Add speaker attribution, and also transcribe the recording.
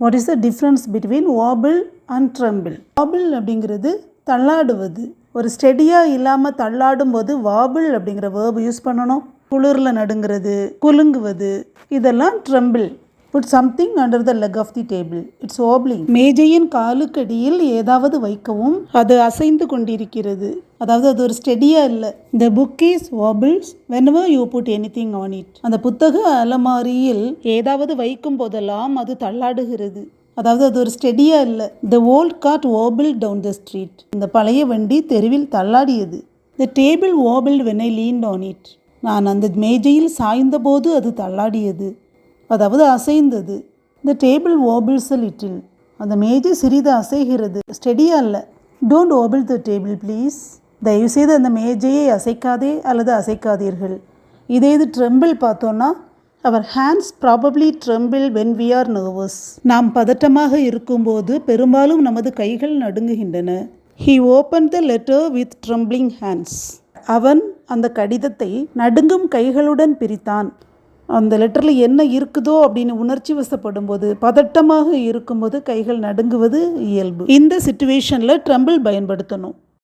Speaker 1: What is the difference between wobble and tremble wobble அப்படிங்கிறது தள்ளாடுவது. ஒரு ஸ்டெடியாக இல்லாமல் தள்ளாடும் போது வாபிள் அப்படிங்கிற வேர்பு யூஸ் பண்ணணும். குளிரில் நடுங்கிறது குலுங்குவது இதெல்லாம் tremble put something under the leg of the table it's wobbling மேஜையின் காலுக்கடியில் ஏதாவது வைக்கவும் அது அசைந்து கொண்டிருக்கிறது. அதாவது அது ஒரு ஸ்டெடியாக இல்லை. இந்த book is wobbles whenever you put anything on it அந்த புத்தக அலமாரியில் ஏதாவது வைக்கும் போதெல்லாம் அது தள்ளாடுகிறது. அதாவது அது ஒரு ஸ்டெடியாக இல்லை. The old cart wobble down the street இந்த பழைய வண்டி தெருவில் தள்ளாடியது. The table wobble when I leaned on it நான் அந்த மேஜையில் சாய்ந்தபோது அது தள்ளாடியது. அதாவது அசைந்தது. த டேபிள் ஓபிள்ஸ் லிட்டில் அந்த மேஜை சிறிது அசைகிறது. ஸ்டெடியாக இல்லை don't wobble the table please தயவுசெய்து அந்த மேஜையை அசைக்காதே அல்லது அசைக்காதீர்கள். இதே இது ட்ரெம்பிள் பார்த்தோன்னா அவர் hands probably tremble when we are nervous நாம் பதட்டமாக இருக்கும்போது பெரும்பாலும் நமது கைகள் நடுங்குகின்றன. He open the letter with trembling hands அவன் அந்த கடிதத்தை நடுங்கும் கைகளுடன் பிரித்தான். அந்த லெட்டரில் என்ன இருக்குதோ அப்படின்னு உணர்ச்சி வசப்படும் போது பதட்டமாக இருக்கும்போது கைகள் நடுங்குவது இயல்பு. இந்த சுச்சுவேஷனில் ட்ரம்பிள் பயன்படுத்தணும்.